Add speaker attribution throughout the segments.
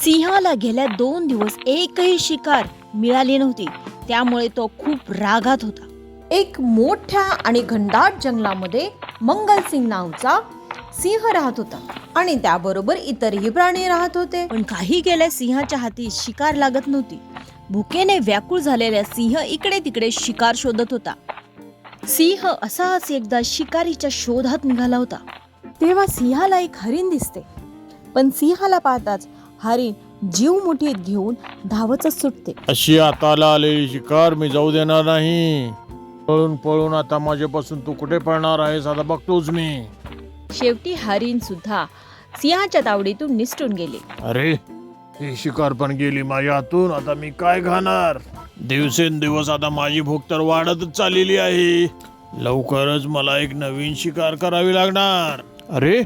Speaker 1: सिंहाला गेल्या दोन दिवस एकही शिकार मिळाली नव्हती. त्यामुळे तो खूप रागात होता.
Speaker 2: एक मोठ्या आणि घनदाट जंगलामध्ये मंगलसिंग नावचा सिंह राहत होता आणि त्याबरोबर इतरही प्राणी राहत होते.
Speaker 1: पण काही गेल्या सिंहाच्या हाती शिकार लागत नव्हती. भुकेने व्याकुळ झालेल्या सिंह इकडे तिकडे शिकार शोधत होता. सिंह असाच एकदा शिकारीच्या शोधात निघाला होता. तेव्हा सिंहाला एक हरिण दिसते. पण सिंहाला पाहताच हरिण जीव मुठीत घेऊन धावतच सुटते.
Speaker 3: अशी हाताला आलेली शिकार मी जाऊ देणार नाही. पळून पळून आता माझ्यापासून तू कुठे पळणार आहेस आता बघतोच मी.
Speaker 1: शेवटी हरिण सुद्धा सिंहाच्या तावडीतून निसटून गेले.
Speaker 3: अरे ही शिकार पण गेली माझ्या हातून आता मी काय खाणार? दिवसेंदिवस आता माझी भूक तर वाढतच चाललेली आहे. लवकरच मला एक नवीन शिकार करावी लागणार. अरे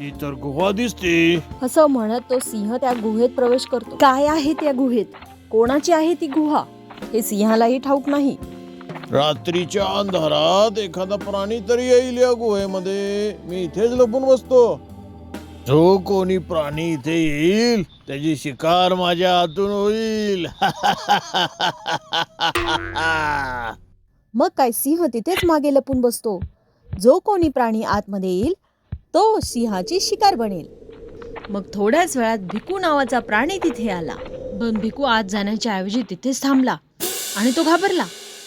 Speaker 3: ही तर गुहा दिसते.
Speaker 1: असं म्हणत तो सिंह त्या गुहेत प्रवेश करतो. काय आहे त्या गुहेत? कोणाची आहे ती गुहा? हे सिंहालाही ठाऊक नाही.
Speaker 3: रात्रीच्या अंधारात एखादा प्राणी तरी येईल या गुहेमध्ये. मी इथेच लपून बसतो. जो कोणी प्राणी इथे येईल त्याची शिकार माझ्या हातून होईल.
Speaker 1: मग काय सिंह तिथेच मागे लपून बसतो. जो कोणी प्राणी आतमध्ये येईल तो सिंहाची शिकार बनेल. मग थोड्याच वेळात भिकू नावाचा प्राणी तिथे आला. पण भिकू आत जाण्याच्या ऐवजी तिथेच थांबला आणि तो घाबरला.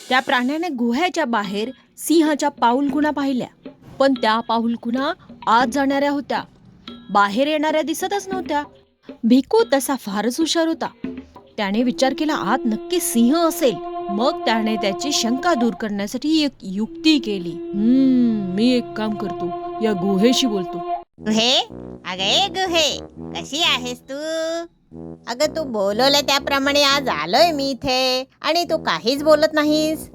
Speaker 1: त्या प्राण्याने गुह्याच्या बाहेर सिंहाच्या पाऊलखुणा पाहिल्या. पण त्या पाऊलखुणा आत जाणाऱ्या होत्या. बाहेर येणाऱ्या दिसतच नव्हत्या. भिकू तसा फारच हुशार होता. त्याने विचार केला आत नक्की सिंह असेल. मग त्याने त्याची शंका दूर करण्यासाठी एक युक्ती केली. हम्म मी एक काम करतो. या गुहेशी बोलतो.
Speaker 4: गुहे? अगं ए गुहे कशी आहेस तू? अगं तू बोलवलं त्याप्रमाणे आज आलोय मी इथे आणि तू काहीच बोलत नाहीस.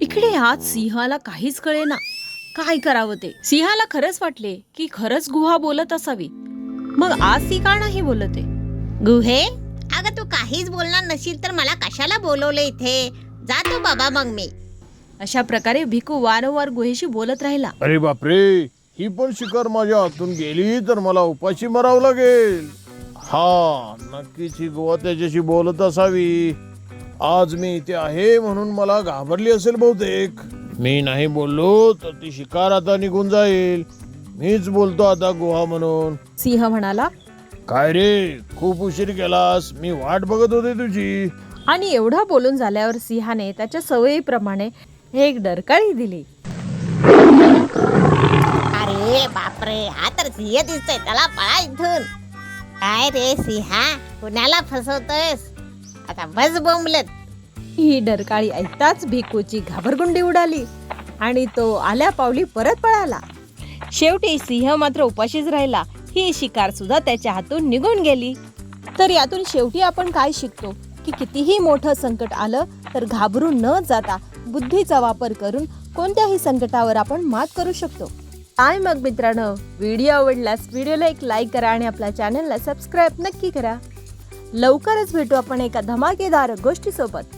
Speaker 1: इकडे आज सिंहाला काहीच कळेना. काय करावं ते? सिंहाला खरंच वाटले की खरंच गुहा बोलत असावी. मग आज ती का नाही बोलते?
Speaker 4: गुहे? अगं तू काहीच बोलणार नशील तर मला कशाला बोलवलं इथे? जातो बाबा मग मी.
Speaker 1: अशा प्रकारे भिकू वारंवार गुहेशी बोलत राहिला.
Speaker 3: अरे बापरे! ही पण शिकार माझ्या हातून गेली तर मला उपाशी मरावं लागेल. हा नक्कीच ही गोवा त्याच्याशी बोलत असावी. आज मी इथे आहे म्हणून मला घाबरली असेल बहुतेक. मी नाही बोललो तर ती शिकार आता निघून जाईल. मीच बोलतो आता गुहा म्हणून.
Speaker 1: सिंह म्हणाला
Speaker 3: काय रे खूप उशीर केलास मी वाट बघत होते तुझी.
Speaker 1: आणि एवढा बोलून झाल्यावर सिंहाने त्याच्या सवयीप्रमाणे एक डरकाळी दिली.
Speaker 4: अरे हा तर सिंह दिसतोय. त्याला पळा इथून. काय रे सिंहा? कुणाला फसवतोयस? आता बस बोंबलत.
Speaker 1: ही डरकाळी ऐकताच भिकूची घाबरगुंडी उडाली आणि तो आल्या पावली परत पळाला. शेवटी सिंह मात्र उपाशीच राहिला. ही शिकार सुद्धा त्याच्या हातून निघून गेली. तर यातून शेवटी आपण काय शिकतो? की कितीही मोठं संकट आलं तर घाबरून न जाता बुद्धीचा वापर करून कोणत्याही संकटावर आपण मात करू शकतो. काय मग मित्रांनो व्हिडिओ आवडल्यास व्हिडिओला एक लाईक करा आणि आपल्या चॅनलला सबस्क्राईब नक्की करा. लवकरच भेटू आपण एका धमाकेदार गोष्टीसोबत.